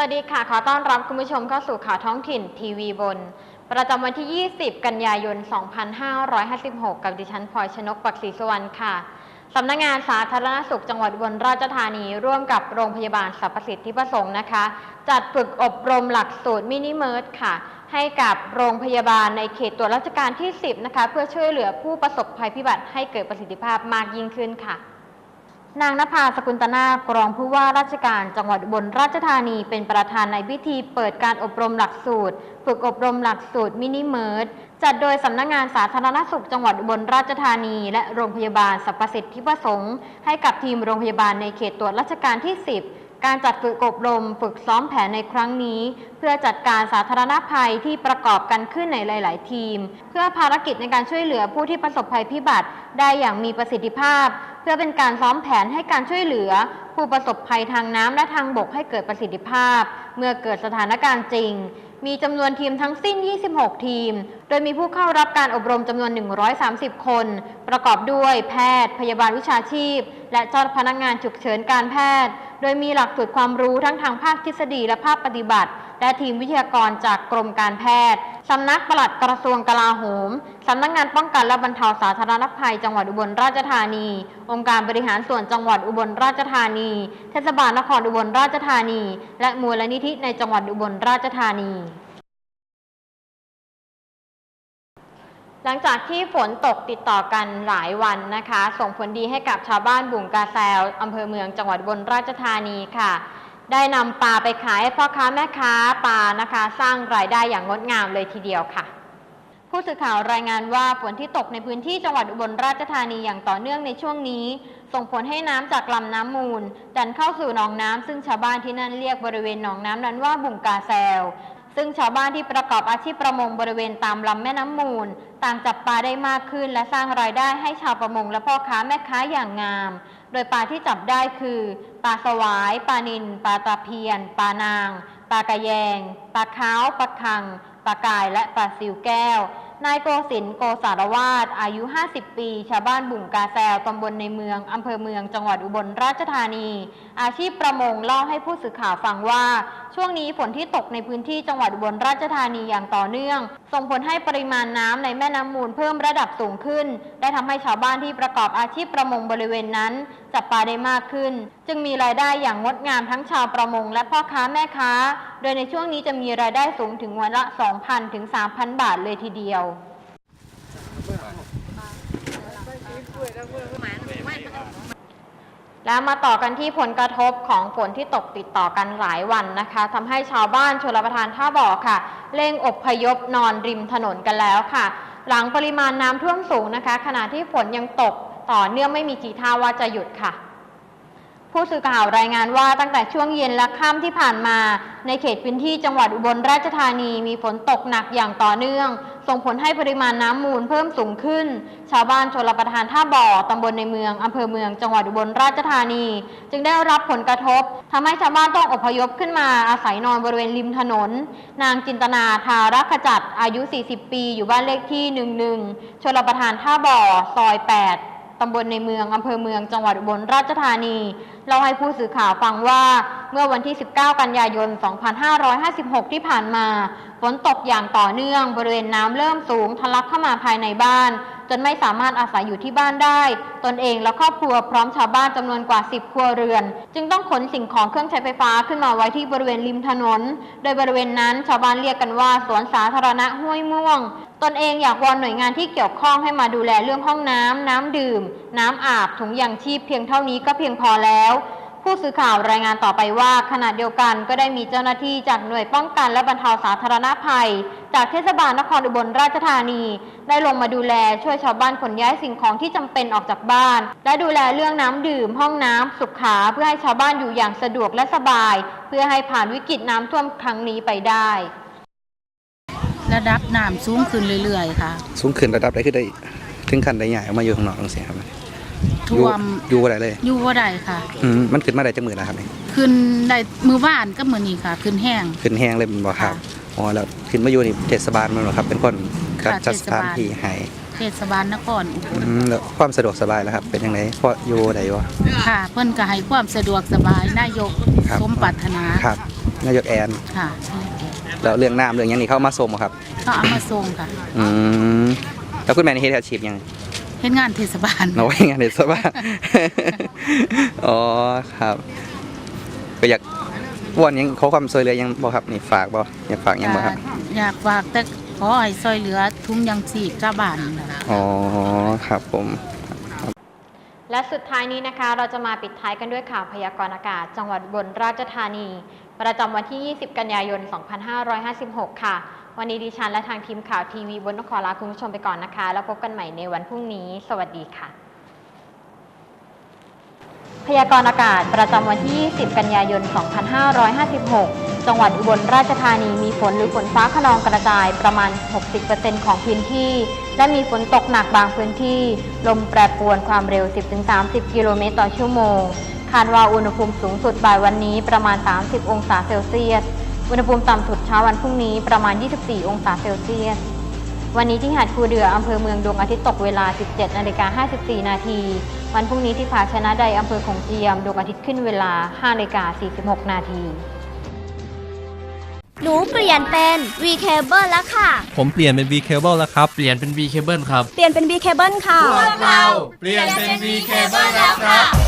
วัสดีค่ะ ขอต้อนรับคุณผู้ชมเข้าสู่ข่าวท้องถิ่นทีวีบน ประจำวันที่ 20 กันยายน 2556 กับดิฉันพลอยชนกปักศรีสุวรรณค่ะ สำนักงานสาธารณสุขจังหวัดอุบลราชธานี ร่วมกับโรงพยาบาลสรรพสิทธิประสงค์นะคะ จัดฝึกอบรมหลักสูตรมินิเมิร์ดค่ะ ให้กับโรงพยาบาลในเขตตัวราชการที่ 10 นะคะ เพื่อช่วยเหลือผู้ประสบภัยพิบัติให้เกิดประสิทธิภาพมากยิ่งขึ้นค่ะ นางนภาสกุลตนากรองผู้ว่าราชการจังหวัดอุบลราชธานีเป็นประธานในพิธีเปิดการอบรมหลักสูตร ฝึกอบรมหลักสูตรมินิเมิร์ดจัดโดยสำนักงานสาธารณสุขจังหวัดอุบลราชธานี และโรงพยาบาลสรรพสิทธิประสงค์ ให้กับทีมโรงพยาบาลในเขตตรวจราชการที่ 10การจัดฝึกอบรมฝึกซ้อมแผนในครั้งนี้ เพื่อจัดการสาธารณภัยที่ประกอบกันขึ้นในหลาย ๆ ทีม เพื่อภารกิจในการช่วยเหลือผู้ที่ประสบภัยพิบัติได้อย่างมีประสิทธิภาพเพื่อเป็นการซ้อมแผนให้การช่วยเหลือ ผู้ประสบภัยทางน้ำและทางบกให้เกิดประสิทธิภาพ เมื่อเกิดสถานการณ์จริง มีจำนวนทีมทั้งสิ้น 26 ทีม โดยมีผู้เข้ารับการอบรมจำนวน 130 คน ประกอบด้วยแพทย์ พยาบาลวิชาชีพ และเจ้าพนักงานฉุกเฉินการแพทย์ โดยมีหลักสูตรความรู้ทั้งทางภาคทฤษฎีและภาคปฏิบัติ และทีมวิทยากรจากกรมการแพทย์ สำนักปลัดกระทรวงกลาโหม สำนักงานป้องกันและบรรเทาสาธารณภัย จังหวัดอุบลราชธานี องค์การบริหารส่วนจังหวัดอุบลราชธานี เทศบาลนครอุบลราชธานี และมูลนิธิในจังหวัดอุบลราชธานี หลังจากที่ฝนตกติดต่อกันหลายวันนะคะ ส่งผลดีให้กับชาวบ้านบุ่งกาแซวอำเภอเมืองจังหวัดบลราชธานีค่ะ ได้นำปลาไปขายให้พ่อค้าแม่ค้าปลานะคะ สร้างรายได้อย่างงดงามเลยทีเดียวค่ะ ผู้สื่อข่าวรายงานว่าฝนที่ตกในพื้นที่จังหวัดอุบลราชธานีอย่างต่อเนื่องในช่วงนี้ ส่งผลให้น้ำจากลำน้ำมูลดันเข้าสู่หนองน้ำซึ่งชาวบ้านที่นั่นเรียกบริเวณหนองน้ำนั้นว่าบุ่งกาแซว ซึ่งชาวบ้านที่ประกอบอาชีพประมงบริเวณตามลำแม่น้ำมูล ต่างจับปลาได้มากขึ้น และสร้างรายได้ให้ชาวประมงและพ่อค้าแม่ค้าอย่างงาม โดยปลาที่จับได้คือปลาสวายปลานิลปลาตะเพียนปลานางปลากระแยงปลาขาวปลาคังปลากายและปลาซิวแก้ว นายโกศินโกสารวาสอายุ 50 ปี ชาวบ้านบุ่งกาแซวตำบลในเมือง อำเภอเมือง จังหวัดอุบลราชธานี อาชีพประมงเล่าให้ผู้สื่อข่าวฟังว่า ช่วงนี้ฝนที่ตกในพื้นที่จังหวัดอุบลราชธานีอย่างต่อเนื่อง ส่งผลให้ปริมาณน้ำในแม่น้ำมูลเพิ่มระดับสูงขึ้น ได้ทำให้ชาวบ้านที่ประกอบอาชีพประมงบริเวณนั้น จับปลาได้มากขึ้น จึงมีรายได้อย่างงดงามทั้งชาวประมงและพ่อค้าแม่ค้า โดยในช่วงนี้จะมีรายได้สูงถึงวันละ 2,000 ถึง 3,000 บาทเลยทีเดียว แล้วมาต่อกันที่ผลกระทบของฝนที่ตกติดต่อกันหลายวันนะคะทำให้ชาวบ้านชลประทานท่าบ่อค่ะเร่งอบพยพนอนริมถนนกันแล้วค่ะ หลังปริมาณน้ำท่วมสูงนะคะ ขณะที่ฝนยังตกต่อเนื่องไม่มีทีท่าว่าจะหยุดค่ะ ผู้สื่อข่าวรายงานว่าตั้งแต่ช่วงเย็นและค่ำที่ผ่านมา ในเขตพื้นที่จังหวัดอุบลราชธานีมีฝนตกหนักอย่างต่อเนื่อง ส่งผลให้ปริมาณน้ำมูลเพิ่มสูงขึ้น ชาวบ้านชลประทานท่าบ่อตำบลในเมืองอำเภอเมืองจังหวัดอุบลราชธานี จึงได้รับผลกระทบทำให้ชาวบ้านต้องอพยพขึ้นมาอาศัยนอนบริเวณริมถนน นางจินตนาทารักขจัดอายุ 40 ปี อยู่บ้านเลขที่ 11ชลประทานท่าบ่อซอย 8 ตำบลในเมืองอำเภอเมืองจังหวัดอุบลราชธานีเล่าให้ผู้สื่อข่าวฟังว่าเมื่อวันที่ 19 กันยายน 2556 ที่ผ่านมา ฝนตกอย่างต่อเนื่อง บริเวณน้ำเริ่มสูงทะลักเข้ามาภายในบ้าน จนไม่สามารถอาศัยอยู่ที่บ้านได้ ตนเองและครอบครัวพร้อมชาวบ้านจำนวนกว่า 10 ครัวเรือน จึงต้องขนสิ่งของเครื่องใช้ไฟฟ้าขึ้นมาไว้ที่บริเวณริมถนน โดยบริเวณนั้นชาวบ้านเรียกกันว่าสวนสาธารณะห้วยม่วง ตนเองอยากวอนหน่วยงานที่เกี่ยวข้องให้มาดูแลเรื่องห้องน้ำน้ำดื่ม น้ำอาบถุงยางชีพเพียงเท่านี้ก็เพียงพอแล้ว ผู้สื่อข่าวรายงานต่อไปว่า ขณะเดียวกันก็ได้มีเจ้าหน้าที่จากหน่วยป้องกันและบรรเทาสาธารณภัย จากเทศบาลนครอุบลราชธานี ได้ลงมาดูแลช่วยชาวบ้านขนย้ายสิ่งของที่จำเป็นออกจากบ้าน และดูแลเรื่องน้ำดื่ม ห้องน้ำสุขาเพื่อให้ชาวบ้านอยู่อย่างสะดวกและสบาย เพื่อให้ผ่านวิกฤตน้ำท่วมครั้งนี้ไปได้ ระดับน้ำสูงขึ้นเรื่อยๆค่ะ สูงขึ้นระดับได้ขึ้นได้ถึงขั้นได้ใหญ่ออกมาอยู่ข้างนอกจังซี่ครับอยู่ ท่วมอยู่บ่ได้เลย อยู่บ่ได้ค่ะ อืมมันขึ้นมาได้จังมือแล้วครับนี่ขึ้นได้มือบ้านก็มือนี้ค่ะ ขึ้นแห้ง ขึ้นแห้งเลยแมันบ่ครับค่ะอ๋อแล้วขึ้นมาอยู่นี่เทศบาลแมันบ่ครับ เป็นคนจัดค่ะจัดสถานเทศบาลที่ให้เทศบาลนครอุบลอืมแล้วความสะดวกสบายแล้วครับ เป็นจังไดพออยู่ได้บ่ ค่ะ เพิ่นก็ให้ความสะดวกสบายนายกครับ สมปรารถนาครับนายกแอนค่ะแล้วเรื่องน้ำเรื่องหยังนี่เข้ามาส่งบ่ครับ ก็เอามาส่งค่ะ อืมแล้วคุณแม่นี่เฮ็ดอาชีพหยัง เฮ็ดงานเทศบาลเอาไว้งานเด็ดซะบ้าง อ๋อครับ ก็อยากวอนหยังขอความช่วยเหลือหยังบ่ครับนี่ฝากบ่อยากฝากหยังบ่ครับ อยากฝากแต่ขอให้ซอยเหลือทุงยังชีพกาบ้านนั่นล่ะ อ๋อครับผม และสุดท้ายนี้นะคะ เราจะมาปิดท้ายกันด้วยข่าวพยากรณ์อากาศ จังหวัดอุบนราชธานี ประจำวันที่ 20 กันยายน 2556 ค่ะ วันนี้ดิฉันและทางทีมข่าวทีวีบนนขอลาคุณผู้ชมไปก่อนนะคะ แล้วพบกันใหม่ในวันพรุ่งนี้ สวัสดีค่ะ พยากรณ์อากาศประจำวันที่ 20 กันยายน 2556 จังหวัดอุบลราชธานีมีฝนหรือฝนฟ้าขนองกระจายประมาณ 60%ของพื้นที่ และมีฝนตกหนักบางพื้นที่ ลมแปรปรวนความเร็ว 10-30 กิโลเมตรต่อชั่วโมง คาดว่าอุณหภูมิสูงสุดบ่ายวันนี้ประมาณ 30 องศาเซลเซียส อุณหภูมิต่ำสุดเช้าวันพรุ่งนี้ประมาณ 24 องศาเซลเซียส วันนี้ที่หาดคูเดืออำเภอเมืองดวงอาทิตย์ตกเวลา 17นาฬิกา54 นาที วันพรุ่งนี้ที่ผาชนะใดอำเภอของเจียม ดวงอาทิตย์ขึ้นเวลา5นาฬิกา46 นาทีหนูเปลี่ยนเป็น V Cable แล้วค่ะ ผมเปลี่ยนเป็น V Cable แล้วครับ เปลี่ยนเป็น V Cable ครับ เปลี่ยนเป็น V Cable ค่ะเปลี่ยนเป็น V Cable แล้วครับ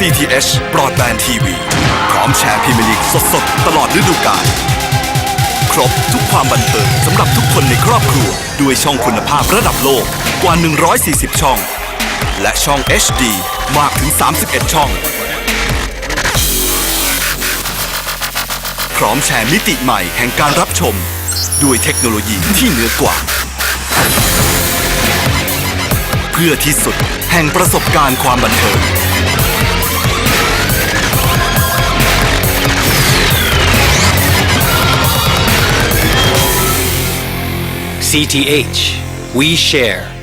CTH Broadband TV พร้อมแชร์พรีเมียร์ลีกสดๆ ตลอดฤดูกาล ครบทุกความบันเทิงสำหรับทุกคนในครอบครัว ด้วยช่องคุณภาพระดับโลกกว่า 140 ช่อง และช่อง HD มากถึง 31 ช่อง พร้อมแชร์มิติใหม่แห่งการรับชม ด้วยเทคโนโลยีที่เหนือกว่า เพื่อที่สุดแห่งประสบการณ์ความบันเทิง CTH, we share.